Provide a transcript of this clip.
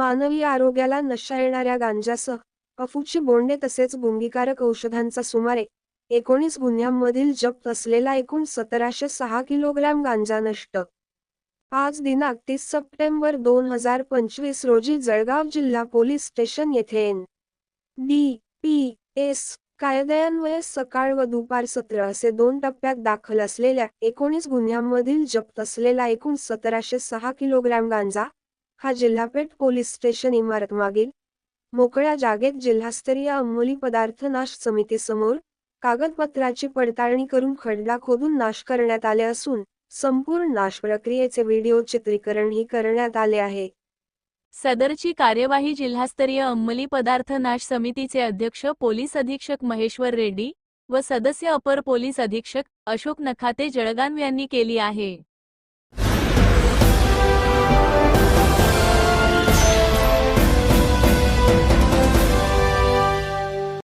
मानवी आरोग्याला नशा येणाऱ्या गांजासह अफूची बोंडे तसेच गुंगीकारक औषधांचा सुमारे एकोणीस गुन्ह्यांमधील जप्त असलेला एकूण सतराशे सहा किलोग्रॅम गांजा नष्ट. आज दिनांक तीस सप्टेंबर दोन हजार पंचवीस रोजी जळगाव जिल्हा पोलीस स्टेशन येथे एन. डी. पी. एस. कायद्यान्वये सकाळ व दुपार सत्र असे दोन टप्प्यात दाखल असलेल्या एकोणीस गुन्ह्यांमधील जप्त असलेला एकूण सतराशे सहा किलोग्रॅम गांजा हा जिल्हापेठ पोलीस स्टेशन इमारत मागील मोकळ्या जागेत जिल्हास्तरीय अंमली पदार्थ नाश समितीसमोर कागदपत्राची पडताळणी करून खड्डा खोदून नाश करण्यात आले असून संपूर्ण नाश प्रक्रियेचे व्हिडिओ चित्रीकरणही करण्यात आले आहे. सदरची कार्यवाही जिल्हास्तरीय अंमली पदार्थ नाश समितीचे अध्यक्ष पोलीस अधीक्षक महेश्वर रेड्डी व सदस्य अपर पोलीस अधीक्षक अशोक नखाते जळगाव यांनी केली आहे.